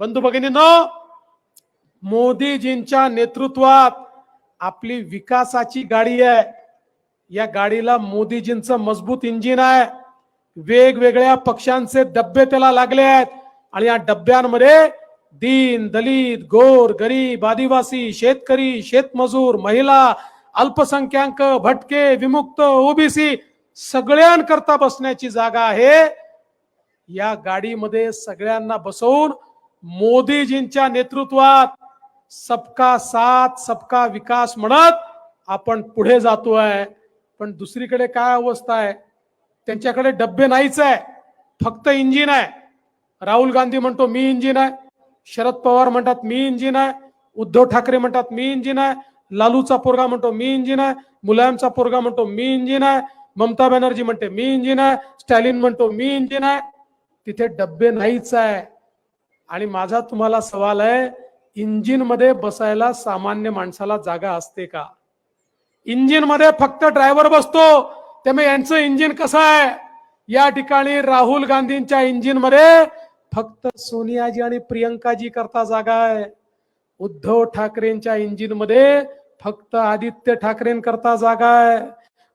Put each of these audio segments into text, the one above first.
बंधू भगिनींनो मोदीजींच्या नेतृत्वात आपली विकासाची गाडी आहे. या गाडीला मोदीजींचं मजबूत इंजिन आहे. वेगवेगळ्या पक्षांचे डब्बे त्याला लागले आहेत. आणि या डब्यांमध्ये दीन दलित गोर गरीब आदिवासी शेतकरी शेतमजूर महिला अल्पसंख्याक भटके विमुक्त ओबीसी सगळ्यांकरता बसण्याची जागा आहे. या गाडीमध्ये सगळ्यांना बसवून मोदीजींच्या नेतृत्वात सबका साथ सबका विकास म्हणत आपण पुढे जातोय. पण दुसरीकडे काय अवस्था आहे? त्यांच्याकडे डब्बे नाहीच आहे. फक्त इंजिन आहे. राहुल गांधी म्हणतो मी इंजिन आहे. शरद पवार म्हणतात मी इंजिन आहे. उद्धव ठाकरे म्हणतात मी इंजिन आहे. लालूचा पोरगा म्हणतो मी इंजिन आहे. मुलायमचा पोरगा म्हणतो मी इंजिन आहे. ममता बॅनर्जी म्हणते मी इंजिन आहे. स्टॅलिन म्हणतो मी इंजिन आहे. तिथे डब्बे नाहीच आहे. आणि माझा तुम्हाला सवाल आहे इंजिनमध्ये बसायला सामान्य माणसाला जागा असते का? इंजिनमध्ये फक्त ड्रायव्हर बसतो त्यामुळे यांचं इंजिन कसं आहे? या ठिकाणी राहुल गांधींच्या इंजिनमध्ये फक्त सोनियाजी आणि प्रियंकाजी करता जागा आहे. उद्धव ठाकरेंच्या इंजिनमध्ये फक्त आदित्य ठाकरेंकरता जागा आहे.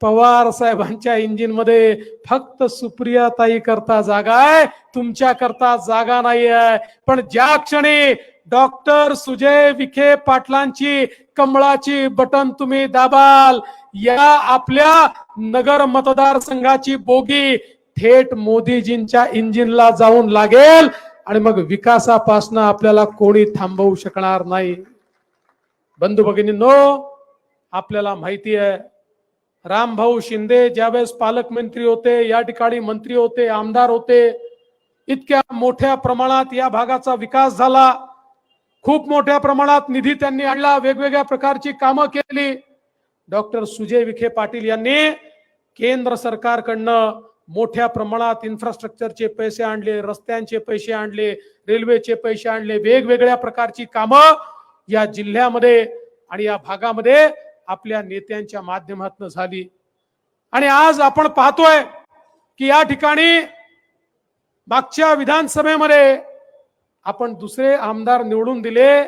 पवार साहेबांच्या इंजिनमध्ये फक्त सुप्रिया ताई करता जागा आहे तुमच्या करता जागा नाही आहे. पण ज्या क्षणी डॉक्टर सुजय विखे पाटलांची कमळाची बटन तुम्ही दाबाल या आपल्या नगर मतदारसंघाची बोगी थेट मोदीजींच्या इंजिनला जाऊन लागेल आणि मग विकासापासनं आपल्याला कोणी थांबवू शकणार नाही. बंधू भगिनींनो आपल्याला माहिती आहे रामभाऊ शिंदे ज्यावेळेस पालकमंत्री होते या ठिकाणी मंत्री होते आमदार होते इतक्या मोठ्या प्रमाणात या भागाचा विकास झाला. खूप मोठ्या प्रमाणात निधी त्यांनी आणला वेगवेगळ्या प्रकारची कामं केली. डॉक्टर सुजय विखे पाटील यांनी केंद्र सरकारकडनं मोठ्या प्रमाणात इन्फ्रास्ट्रक्चरचे पैसे आणले रस्त्यांचे पैसे आणले रेल्वेचे पैसे आणले वेगवेगळ्या प्रकारची कामं या जिल्ह्यामध्ये आणि या भागामध्ये आपल्या नेत्यांच्या माध्यमातून झाली. आणि आज आपण पाहतोय की या ठिकाणी मागच्या विधानसभेमध्ये आपण दुसरे आमदार निवडून दिले.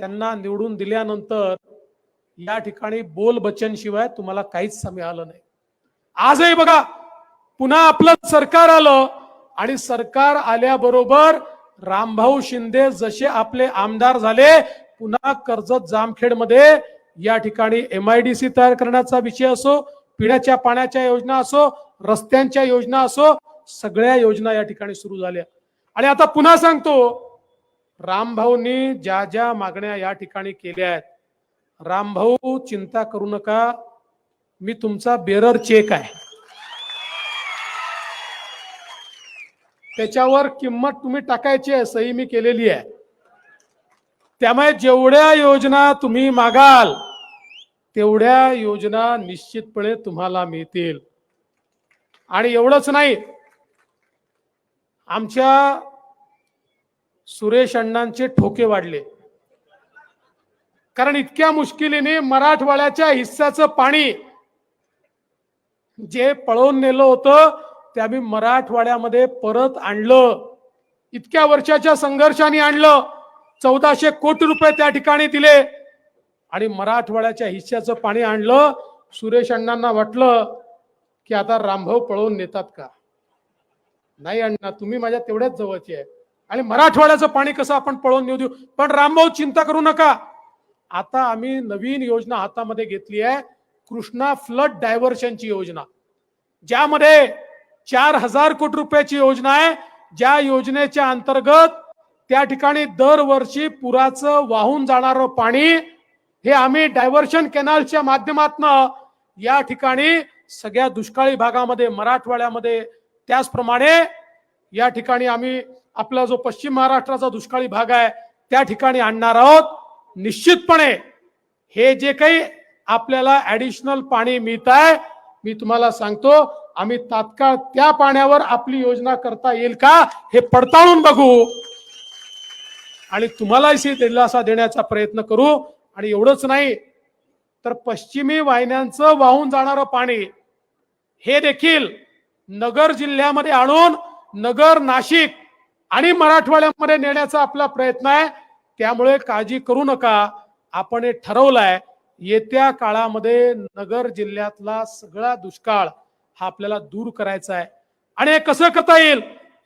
त्यांना निवडून दिल्यानंतर या ठिकाणी बोल बच्चन शिवाय तुम्हाला काहीच मिळालं नाही. आजही बघा पुन्हा आपलं सरकार आलं आणि सरकार आल्याबरोबर रामभाऊ शिंदे जसे आपले आमदार झाले पुन्हा कर्जत जामखेडमध्ये या ठिकाणी एम आय डी सी तयार करण्याचा विषय असो पिण्याच्या पाण्याच्या योजना असो रस्त्यांच्या योजना असो सगळ्या योजना या ठिकाणी सुरू झाल्या. आणि आता पुन्हा सांगतो रामभाऊंनी ज्या ज्या मागण्या या ठिकाणी केल्या आहेत रामभाऊ चिंता करू नका मी तुमचा बेरर चेक आहे. त्याच्यावर किंमत तुम्ही टाकायची आहे सही मी केलेली आहे. त्यामुळे जेवढ्या योजना तुम्ही मागाल तेवढ्या योजना निश्चितपणे तुम्हाला मिळतील. आणि एवढंच नाही आमच्या सुरेश अण्णांचे ठोके वाढले. कारण इतक्या मुश्किलीने मराठवाड्याच्या हिस्साचं पाणी जे पळवून नेलं होतं ते आम्ही मराठवाड्यामध्ये परत आणलं. इतक्या वर्षाच्या संघर्षाने आणलं. चौदाशे कोटी रुपये त्या ठिकाणी दिले. आणि मराठवाड्याच्या हिश्श्याचं पाणी आणलं सुरेश अण्णांना वाटलं की आता रामभाऊ पळवून नेतात का? नाही अण्णा तुम्ही माझ्या तेवढ्याच जवळचे आहे. आणि मराठवाड्याचं पाणी कसं आपण पळवून नेऊ देऊ? पण रामभाऊ चिंता करू नका. आता आम्ही नवीन योजना हातामध्ये घेतली आहे कृष्णा फ्लड डायव्हर्शनची योजना. ज्यामध्ये चार हजार कोटी रुपयाची योजना आहे. ज्या योजनेच्या अंतर्गत त्या ठिकाणी दरवर्षी पुराचं वाहून जाणारं पाणी हे आम्ही डायव्हर्शन कॅनलच्या माध्यमातनं या ठिकाणी सगळ्या दुष्काळी भागामध्ये मराठवाड्यामध्ये त्याचप्रमाणे या ठिकाणी आम्ही आपला जो पश्चिम महाराष्ट्राचा दुष्काळी भाग आहे त्या ठिकाणी आणणार आहोत. निश्चितपणे हे जे काही आपल्याला ऍडिशनल पाणी मिळत आहे मी तुम्हाला सांगतो आम्ही तात्काळ त्या पाण्यावर आपली योजना करता येईल का हे पडताळून बघू. आणि तुम्हालाही दिलासा देण्याचा प्रयत्न करू. आणि एवढंच नाही तर पश्चिमी वाहिन्यांचं वाहून जाणारं पाणी हे देखील नगर जिल्ह्यामध्ये आणून नगर नाशिक आणि मराठवाड्यामध्ये नेण्याचा आपला प्रयत्न आहे. त्यामुळे काळजी करू नका. आपण हे ठरवलंय येत्या काळामध्ये नगर जिल्ह्यातला सगळा दुष्काळ हा आपल्याला दूर करायचा आहे. आणि हे कसं करता येईल?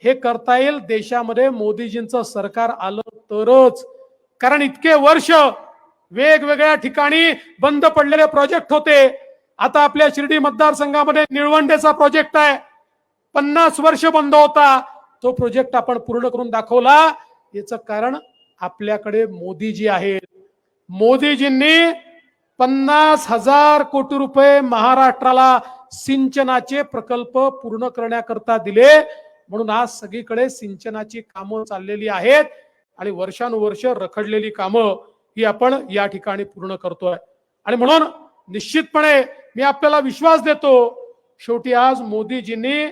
हे करता येईल देशामध्ये मोदीजींचं सरकार आलं तरच. कारण इतके वर्ष वेगवेगळ्या ठिकाणी बंद पडलेले प्रोजेक्ट होते. आता आपल्या शिर्डी मतदारसंघामध्ये निळवंडेचा प्रोजेक्ट आहे. पन्नास वर्ष बंद होता. तो प्रोजेक्ट आपण पूर्ण करून दाखवला. याचं कारण आपल्याकडे मोदीजी आहेत. मोदीजींनी पन्नास हजार कोटी रुपये महाराष्ट्राला सिंचनाचे प्रकल्प पूर्ण करण्याकरता दिले. म्हणून आज सगळीकडे सिंचनाची कामं चाललेली आहेत. आणि वर्षानुवर्ष रखडलेली कामं. ही आपण या ठिकाणी पूर्ण करतोय. आणि म्हणून निश्चितपणे मी आपल्याला विश्वास देतो शेवटी आज मोदीजींनी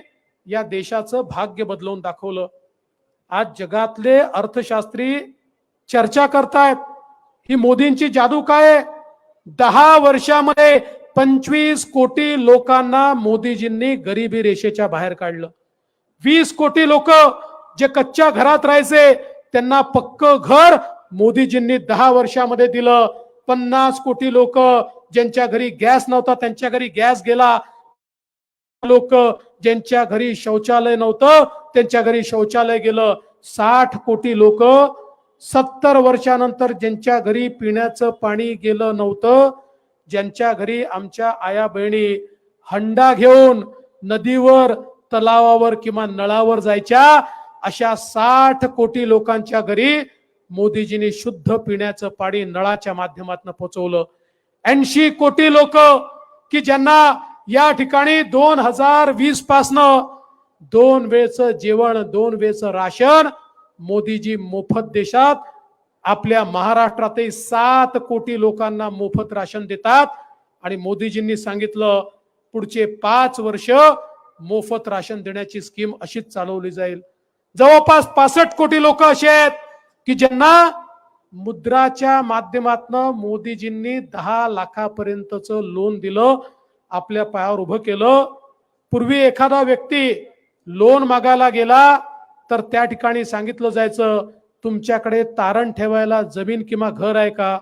या देशाचं भाग्य बदलवून दाखवलं. आज जगातले अर्थशास्त्री चर्चा करतायत. ही मोदींची जादू काय दहा वर्षामध्ये पंचवीस कोटी लोकांना मोदीजींनी गरिबी रेषेच्या बाहेर काढलं. वीस कोटी लोक जे कच्च्या घरात राहायचे त्यांना पक्क घर मोदीजींनी दहा वर्षामध्ये दिलं. पन्नास कोटी लोक ज्यांच्या घरी गॅस नव्हता त्यांच्या घरी गॅस गेला. लोक ज्यांच्या घरी शौचालय नव्हतं त्यांच्या घरी शौचालय गेलं. साठ कोटी लोक सत्तर वर्षानंतर ज्यांच्या घरी पिण्याचं पाणी गेलं नव्हतं ज्यांच्या घरी आमच्या आया बहिणी हंडा घेऊन नदीवर तलावावर किंवा नळावर जायच्या अशा साठ कोटी लोकांच्या घरी मोदीजींनी शुद्ध पिण्याचं पाणी नळाच्या माध्यमातून पोचवलं. ऐंशी कोटी लोक की ज्यांना या ठिकाणी दोन हजार वीस पासनं दोन वेळचं जेवण दोन वेळचं राशन मोदीजी मोफत देशात आपल्या महाराष्ट्रातही सात कोटी लोकांना मोफत राशन देतात. आणि मोदीजींनी सांगितलं पुढचे पाच वर्ष मोफत राशन देण्याची स्कीम अशीच चालवली जाईल. जवळपास पासष्ट कोटी लोक असे आहेत. की ज्यांना मुद्राच्या माध्यमातनं मोदीजींनी दहा लाखापर्यंतचं लोन दिलं आपल्या पायावर उभं केलं. पूर्वी एखादा व्यक्ती लोन मागायला गेला तर त्या ठिकाणी सांगितलं जायचं तुमच्याकडे तारण ठेवायला जमीन किंवा घर आहे का?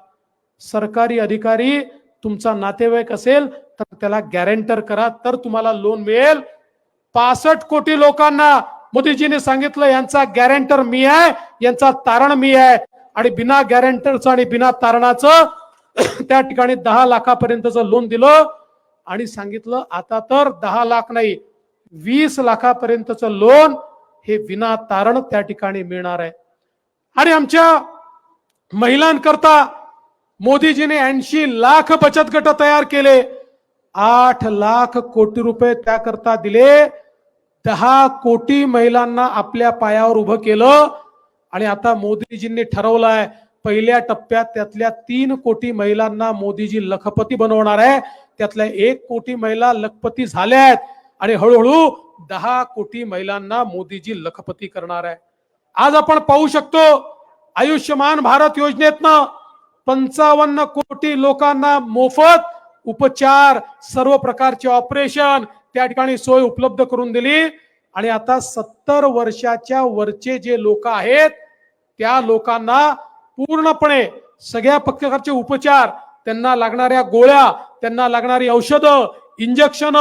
सरकारी अधिकारी तुमचा नातेवाईक असेल तर त्याला गॅरेंटर करा तर तुम्हाला लोन मिळेल. पासष्ट कोटी लोकांना मोदीजीने सांगितलं यांचा गॅरेंटर मी आहे यांचा तारण मी आहे. आणि बिना गॅरेंटरचं आणि बिना तारणाचं त्या ठिकाणी दहा लाखापर्यंतचं लोन दिलं आणि सांगितलं आता तर दहा लाख नाही वीस लाखापर्यंतचं लोन हे विना तारण त्या ठिकाणी मिळणार आहे. आणि आमच्या महिलांकरता मोदीजीने ऐंशी लाख बचत गट तयार केले. आठ लाख कोटी रुपये त्याकरता दिले. दहा कोटी महिलांना आपल्या पायावर उभं केलं. आणि आता मोदीजींनी ठरवलंय पहिल्या टप्प्यात त्यातल्या तीन कोटी महिलांना मोदीजी लखपती बनवणार आहे. त्यातल्या एक कोटी महिला लखपती झाल्या आहेत आणि हळूहळू दहा कोटी महिलांना मोदीजी लखपती करणार आहे. आज आपण पाहू शकतो आयुष्यमान भारत योजनेतनं पंचावन्न कोटी लोकांना मोफत उपचार सर्व प्रकारचे ऑपरेशन त्या ठिकाणी सोय उपलब्ध करून दिली. आणि आता सत्तर वर्षाच्या वरचे जे लोक आहेत त्या लोकांना पूर्णपणे सगळ्या प्रकारचे उपचार त्यांना लागणाऱ्या गोळ्या त्यांना लागणारी औषधं इंजेक्शन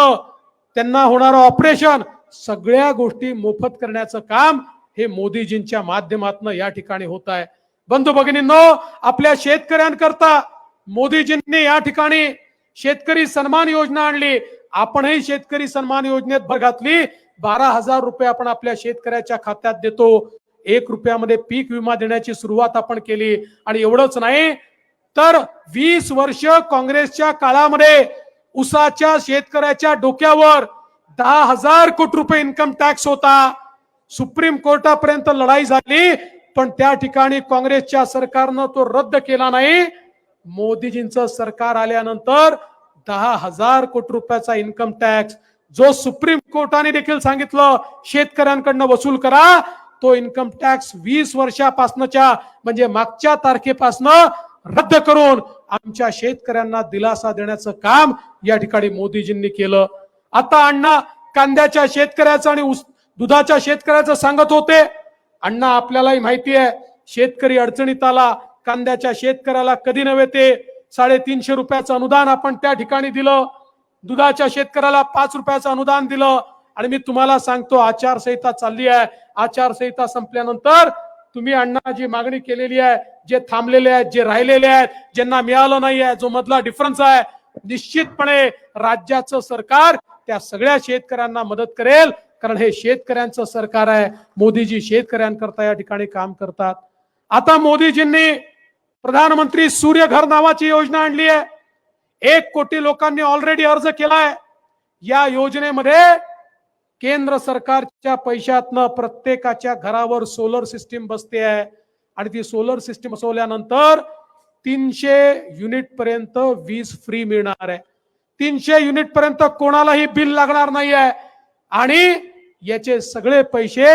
त्यांना होणारं ऑपरेशन सगळ्या गोष्टी मोफत करण्याचं काम हे मोदीजींच्या माध्यमातून या ठिकाणी होत आहे. बंधू भगिनींनो आपल्या शेतकऱ्यांकरता मोदीजींनी या ठिकाणी शेतकरी सन्मान योजना आणली. आपणही शेतकरी सन्मान योजनेत भर घातली. बारा हजार रुपये आपण आपल्या शेतकऱ्याच्या खात्यात देतो. एक रुपयामध्ये पीक विमा देण्याची सुरुवात आपण केली. आणि एवढंच नाही तर वीस वर्ष काँग्रेसच्या काळामध्ये उसाच्या शेतकऱ्याच्या डोक्यावर दहा हजार कोटी रुपये इन्कम टॅक्स होता. सुप्रीम कोर्टापर्यंत लढाई झाली पण त्या ठिकाणी काँग्रेसच्या सरकारनं तो रद्द केला नाही. मोदीजींचं सरकार आल्यानंतर दहा हजार कोटी रुपयाचा इन्कम टॅक्स जो सुप्रीम कोर्टाने देखील सांगितलं शेतकऱ्यांकडनं वसूल करा. तो इन्कम टॅक्स वीस वर्षापासनच्या म्हणजे मागच्या तारखेपासनं रद्द करून आमच्या शेतकऱ्यांना दिलासा देण्याचं काम या ठिकाणी मोदीजींनी केलं. आता अण्णा कांद्याच्या शेतकऱ्याचं आणि दुधाच्या शेतकऱ्याचं सांगत होते. अण्णा आपल्यालाही माहिती आहे शेतकरी अडचणीत आला कांद्याच्या शेतकऱ्याला कधी नव्हे ते. साडेतीनशे रुपयाचं अनुदान आपण त्या ठिकाणी दिलं. दुधाच्या शेतकऱ्याला पाच रुपयाचं अनुदान दिलं. आणि मी तुम्हाला सांगतो आचारसंहिता चालली आहे. आचारसंहिता संपल्यानंतर तुम्ही अण्णा जी मागणी केलेली आहे जे थांबलेले आहेत जे राहिलेले आहेत ज्यांना मिळालं नाही आहे जो मधला डिफरन्स आहे निश्चितपणे राज्याचं सरकार त्या सगळ्या शेतकऱ्यांना मदत करेल. कारण हे शेतकऱ्यांचं सरकार आहे. मोदीजी शेतकऱ्यांकरता या ठिकाणी काम करतात. आता मोदीजींनी प्रधानमंत्री सूर्यघर नावाची योजना आणली आहे. एक कोटी लोकांनी ऑलरेडी अर्ज केलाय. या योजनेमध्ये केंद्र सरकारच्या पैशातनं प्रत्येकाच्या घरावर सोलर सिस्टीम बसते आहे. आणि ती सोलर सिस्टीम बसवल्यानंतर तीनशे युनिट पर्यंत वीज फ्री मिळणार आहे. तीनशे युनिट पर्यंत कोणालाही बिल लागणार नाही आहे आणि याचे सगळे पैसे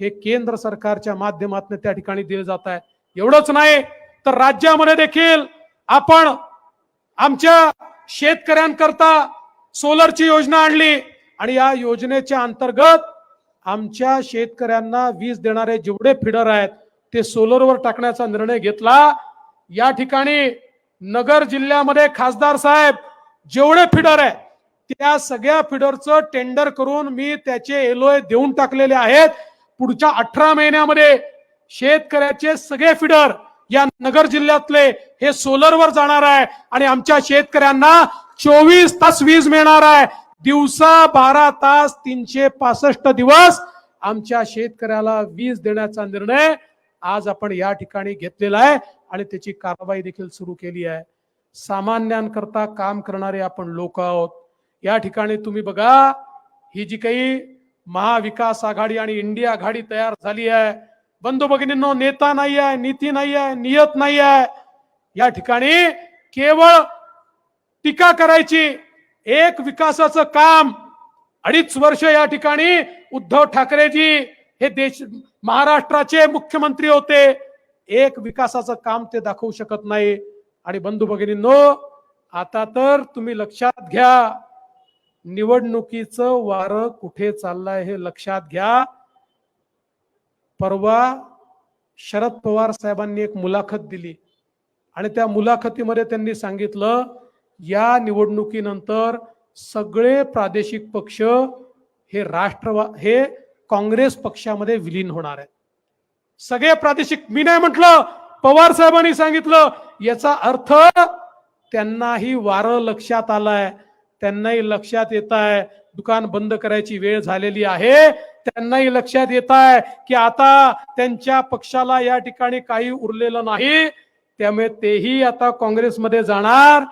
हे केंद्र सरकारच्या माध्यमातून त्या ठिकाणी दिले जात आहेत एवढंच नाही तर राज्यामध्ये देखील आपण आमच्या शेतकऱ्यांकरता सोलरची योजना आणली आणि या योजनेच्या अंतर्गत आमच्या शेतकऱ्यांना वीज देणारे जेवढे फिडर आहेत ते सोलरवर टाकण्याचा निर्णय घेतला. या ठिकाणी नगर जिल्ह्यामध्ये खासदार साहेब जेवढे फिडर आहे त्या सगळ्या फिडरचं टेंडर करून मी त्याचे एलोए देऊन टाकलेले आहेत. पुढच्या अठरा महिन्यामध्ये शेतकऱ्याचे सगळे फिडर या नगर जिल्ह्यातले हे सोलरवर जाणार आहे आणि आमच्या शेतकऱ्यांना चोवीस तास वीज मिळणार आहे. दिवसा बारा तास तीनशे पासष्ट दिवस आमच्या शेतकऱ्याला वीज देण्याचा निर्णय आज आपण या ठिकाणी घेतलेला आहे आणि त्याची कारवाई देखील सुरू केली आहे. सामान्यांकरता काम करणारे आपण लोक आहोत. या ठिकाणी तुम्ही बघा ही जी काही महाविकास आघाडी आणि इंडिया आघाडी तयार झाली आहे बंधू भगिनींनो नेता नाही आहे नीती नाही आहे नियत नाही आहे. या ठिकाणी केवळ टीका करायची. एक विकासाचं काम अडीच वर्ष या ठिकाणी उद्धव ठाकरेजी हे देश महाराष्ट्राचे मुख्यमंत्री होते. एक विकासाचं काम ते दाखवू शकत नाही. आणि बंधू भगिनींनो आता तर तुम्ही लक्षात घ्या निवडणुकीचं वारं कुठे चाललंय हे लक्षात घ्या. परवा शरद पवार साहेबांनी एक मुलाखत दिली. आणि त्या मुलाखतीमध्ये त्यांनी सांगितलं या निवडणुकीनंतर सगळे प्रादेशिक पक्ष हे राष्ट्रवा हे काँग्रेस पक्षामध्ये विलीन होणार आहे सगळे प्रादेशिक मी नाही म्हटलं पवार साहेबांनी सांगितलं. याचा अर्थ त्यांनाही वारं लक्षात आलंय त्यांनाही लक्षात येत आहे दुकान बंद करायची वेळ झालेली आहे. त्यांनाही लक्षात येत आहे की आता त्यांच्या पक्षाला या ठिकाणी काही उरलेलं नाही. त्यामुळे तेही आता काँग्रेसमध्ये जाणार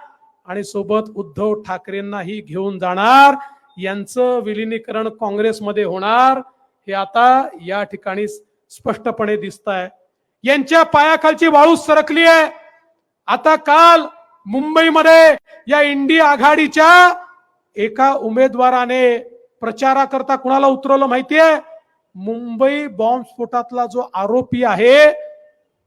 आणि सोबत उद्धव ठाकरेंनाही घेऊन जाणार. यांचं विलिनीकरण काँग्रेसमध्ये होणार हे आता या ठिकाणी स्पष्टपणे दिसत आहे यांच्या पायाखालची वाळू सरकली आहे आता काल मुंबईमध्ये या इंडिया आघाडीच्या एका उमेदवाराने प्रचाराकरता कुणाला उतरवलं माहितीये? मुंबई बॉम्बस्फोटातला जो आरोपी आहे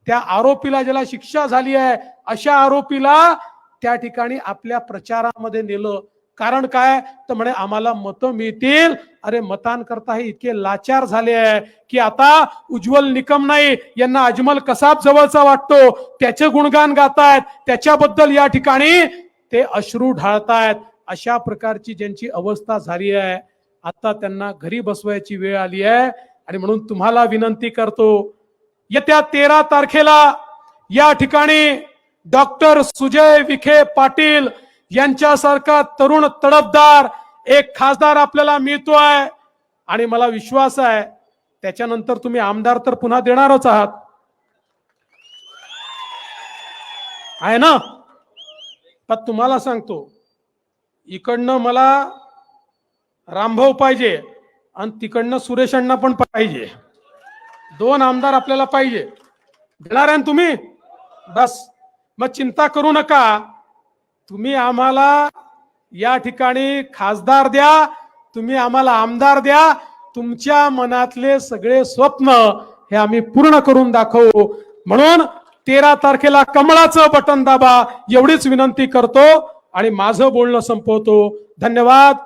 त्या आरोपीला ज्याला शिक्षा झाली आहे अशा आरोपीला त्या ठिकाणी आपल्या प्रचारामध्ये नेलं. कारण काय? तर म्हणे आम्हाला मतं मिळतील. अरे मतांकरता हे इतके लाचार झाले आहे की आता उज्ज्वल निकम नाही यांना अजमल कसाब जवळचा वाटतो. त्याचे गुणगान गातायत. त्याच्याबद्दल या ठिकाणी ते अश्रू ढाळतायत. अशा प्रकारची ज्यांची अवस्था झाली आहे आता त्यांना घरी बसवायची वेळ आली आहे आणि म्हणून तुम्हाला विनंती करतो येत्या तेरा तारखेला या ठिकाणी डॉक्टर सुजय विखे पाटील यांच्यासारखा तरुण तडफदार एक खासदार आपल्याला मिळतोय आणि मला विश्वास आहे त्याच्यानंतर तुम्ही आमदार तर पुन्हा देणारच आहात. आहे ना? पण तुम्हाला सांगतो इकडनं मला रामभाऊ पाहिजे आणि तिकडनं सुरेश अण्णा पण पाहिजे. दोन आमदार आपल्याला पाहिजे. देणार आहे ना तुम्ही? बस. मग चिंता करू नका. तुम्ही आम्हाला या ठिकाणी खासदार द्या. तुम्ही आम्हाला आमदार द्या. तुमच्या मनातले सगळे स्वप्न हे आम्ही पूर्ण करून दाखवू. म्हणून तेरा तारखेला कमळाचं बटन दाबा. एवढीच विनंती करतो आणि माझं बोलणं संपवतो. धन्यवाद.